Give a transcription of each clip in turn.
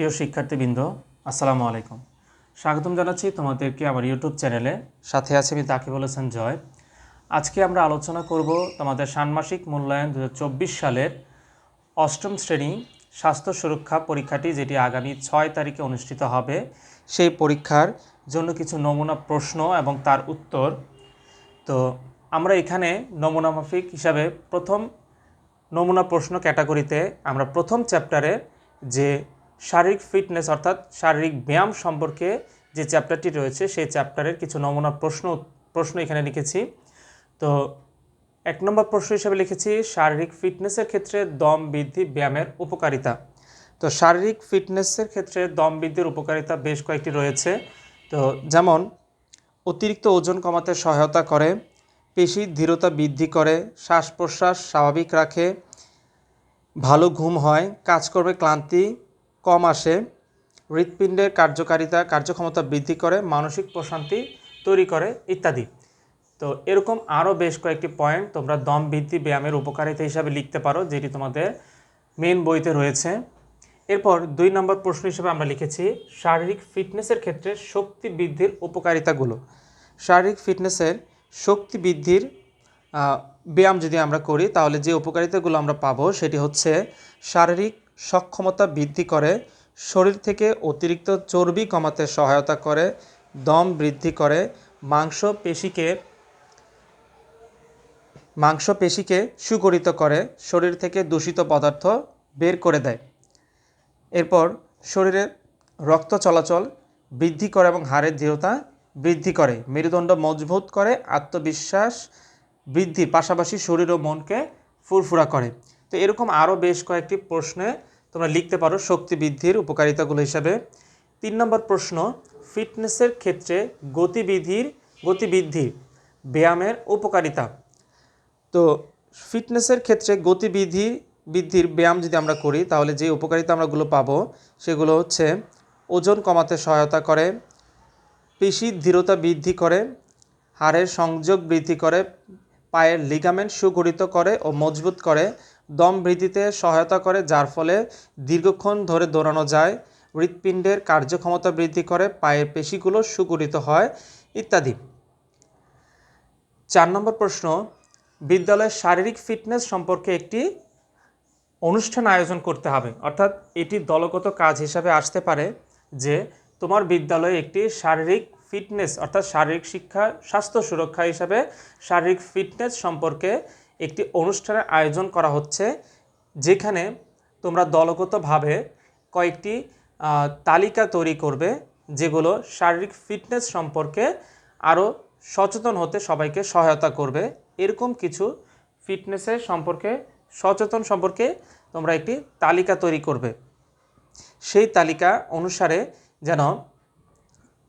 প্রিয় শিক্ষার্থীবৃন্দ, আসসালামু আলাইকুম। স্বাগতম জানাচ্ছি তোমাদেরকে আমার ইউটিউব চ্যানেলে। সাথে আছে আমি তাকে বলেছেন জয়। আজকে আমরা আলোচনা করব তোমাদের ষান্মাসিক মূল্যায়ন দু হাজার চব্বিশ সালের অষ্টম শ্রেণি স্বাস্থ্য সুরক্ষা পরীক্ষাটি, যেটি আগামী ছয় তারিখে অনুষ্ঠিত হবে। সেই পরীক্ষার জন্য কিছু নমুনা প্রশ্ন এবং তার উত্তর। তো আমরা এখানে নমুনা মাফিক হিসাবে প্রথম নমুনা প্রশ্ন ক্যাটাগরিতে আমরা প্রথম চ্যাপ্টারে যে শারীরিক ফিটনেস অর্থাৎ শারীরিক ব্যায়াম সম্পর্কে যে চ্যাপ্টারটি রয়েছে, সেই চ্যাপ্টারের কিছু নমুনা প্রশ্ন প্রশ্ন এখানে লিখেছি। তো এক নম্বর প্রশ্ন হিসেবে লিখেছি, শারীরিক ফিটনেসের ক্ষেত্রে দম বৃদ্ধি ব্যায়ামের উপকারিতা। তো শারীরিক ফিটনেসের ক্ষেত্রে দম বৃদ্ধির উপকারিতা বেশ কয়েকটি রয়েছে। তো যেমন, অতিরিক্ত ওজন কমাতে সহায়তা করে পেশি দৃঢ়তা বৃদ্ধি করে শ্বাস প্রশ্বাস স্বাভাবিক রাখে, ভালো ঘুম হয় কাজকর্মে ক্লান্তি কম আসে, হৃৎপিণ্ডের কার্যকারিতা, কার্যক্ষমতা বৃদ্ধি করে, মানসিক প্রশান্তি তৈরি করে ইত্যাদি। তো এরকম আরও বেশ কয়েকটি পয়েন্ট তোমরা দম বৃদ্ধি ব্যায়ামের উপকারিতা হিসাবে লিখতে পারো, যেটি তোমাদের মেন বইতে রয়েছে। এরপর দুই নম্বর প্রশ্ন হিসেবে আমরা লিখেছি, শারীরিক ফিটনেসের ক্ষেত্রে শক্তি বৃদ্ধির উপকারিতাগুলো। শারীরিক ফিটনেসের শক্তি বৃদ্ধির ব্যায়াম যদি আমরা করি, তাহলে যে উপকারিতাগুলো আমরা পাবো, সেটি হচ্ছে শারীরিক সক্ষমতা বৃদ্ধি করে, শরীর থেকে অতিরিক্ত চর্বি কমাতে সহায়তা করে, দম বৃদ্ধি করে, মাংস পেশিকে মাংসপেশিকে সুগঠিত করে, শরীর থেকে দূষিত পদার্থ বের করে দেয়। এরপর শরীরে রক্ত চলাচল বৃদ্ধি করে এবং হাড়ের দৃঢ়তা বৃদ্ধি করে। মেরুদণ্ড মজবুত করে, আত্মবিশ্বাস বৃদ্ধির পাশাপাশি শরীর ও মনকে ফুরফুরা করে। তো এরকম আরও বেশ কয়েকটি প্রশ্নে তোমরা লিখতে পারো শক্তি বৃদ্ধির উপকারিতাগুলো হিসাবে। তিন নম্বর প্রশ্ন, ফিটনেসের ক্ষেত্রে গতিবিধির গতিবৃদ্ধি ব্যায়ামের উপকারিতা। তো ফিটনেসের ক্ষেত্রে গতিবিধি, বৃদ্ধির ব্যায়াম যদি আমরা করি, তাহলে যে উপকারিতা আমরাগুলো পাবো, সেগুলো হচ্ছে ওজন কমাতে সহায়তা করে, পেশির দৃঢ়তা বৃদ্ধি করে, হাড়ের সংযোগ বৃদ্ধি করে, পায়ের লিগামেন্ট সুগঠিত করে ও মজবুত করে দম বৃদ্ধিতে সহায়তা করে, যার ফলে দীর্ঘক্ষণ ধরে দৌড়ানো যায়, হৃৎপিণ্ডের কার্যক্ষমতা বৃদ্ধি করে, পায়ের পেশিগুলো সুগঠিত হয়, ইত্যাদি। চার নম্বর প্রশ্ন, বিদ্যালয়ের শারীরিক ফিটনেস সম্পর্কে একটি অনুষ্ঠান আয়োজন করতে হবে। অর্থাৎ এটি দলগত কাজ হিসাবে আসতে পারে যে তোমার বিদ্যালয়ে একটি শারীরিক ফিটনেস, অর্থাৎ শারীরিক শিক্ষা, স্বাস্থ্য সুরক্ষা হিসাবে শারীরিক ফিটনেস সম্পর্কে একটি অনুষ্ঠানের আয়োজন করা হচ্ছে, যেখানে তোমরা দলগতভাবে কয়েকটি তালিকা তৈরি করবে, যেগুলো শারীরিক ফিটনেস সম্পর্কে আরও সচেতন হতে সবাইকে সহায়তা করবে। এরকম কিছু ফিটনেসের সম্পর্কে, সচেতন সম্পর্কে তোমরা একটি তালিকা তৈরি করবে। সেই তালিকা অনুসারে যেন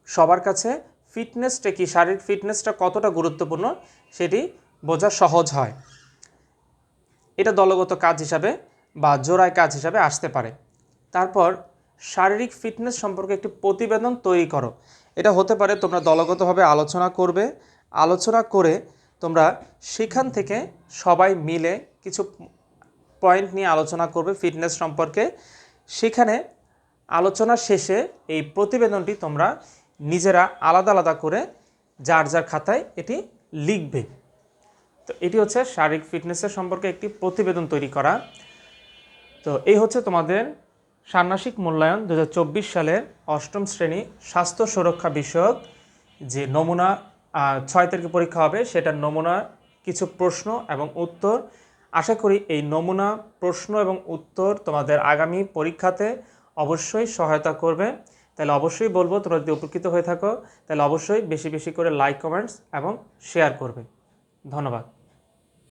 সবার কাছে ফিটনেসটা কি, শারীরিক ফিটনেসটা কতটা গুরুত্বপূর্ণ, সেটি বোঝা সহজ হয়। এটা দলগত কাজ হিসাবে বা জোড়ায় কাজ হিসাবে আসতে পারে। তারপর শারীরিক ফিটনেস সম্পর্কে একটি প্রতিবেদন তৈরি করো। এটা হতে পারে তোমরা দলগতভাবে আলোচনা করবে, আলোচনা করে তোমরা সেখান থেকে সবাই মিলে কিছু পয়েন্ট নিয়ে আলোচনা করবে ফিটনেস সম্পর্কে। সেখানে আলোচনা শেষে এই প্রতিবেদনটি তোমরা নিজেরা আলাদা আলাদা করে যার যার খাতায় এটি লিখবে। তো এটি হচ্ছে শারীরিক ফিটনেসের সম্পর্কে একটি প্রতিবেদন তৈরি করা। তো এই হচ্ছে তোমাদের ষান্মাসিক মূল্যায়ন দু হাজার চব্বিশ সালের অষ্টম শ্রেণি স্বাস্থ্য সুরক্ষা বিষয়ক যে নমুনা ছয় তারিখে পরীক্ষা হবে সেটার নমুনা, কিছু প্রশ্ন এবং উত্তর। আশা করি এই নমুনা, প্রশ্ন এবং উত্তর তোমাদের আগামী পরীক্ষাতে অবশ্যই সহায়তা করবে। তাহলে অবশ্যই বলব, তোমরা যদি উপকৃত হয়ে থাকো, তাহলে অবশ্যই বেশি বেশি করে লাইক, কমেন্টস এবং শেয়ার করবে। ধন্যবাদ।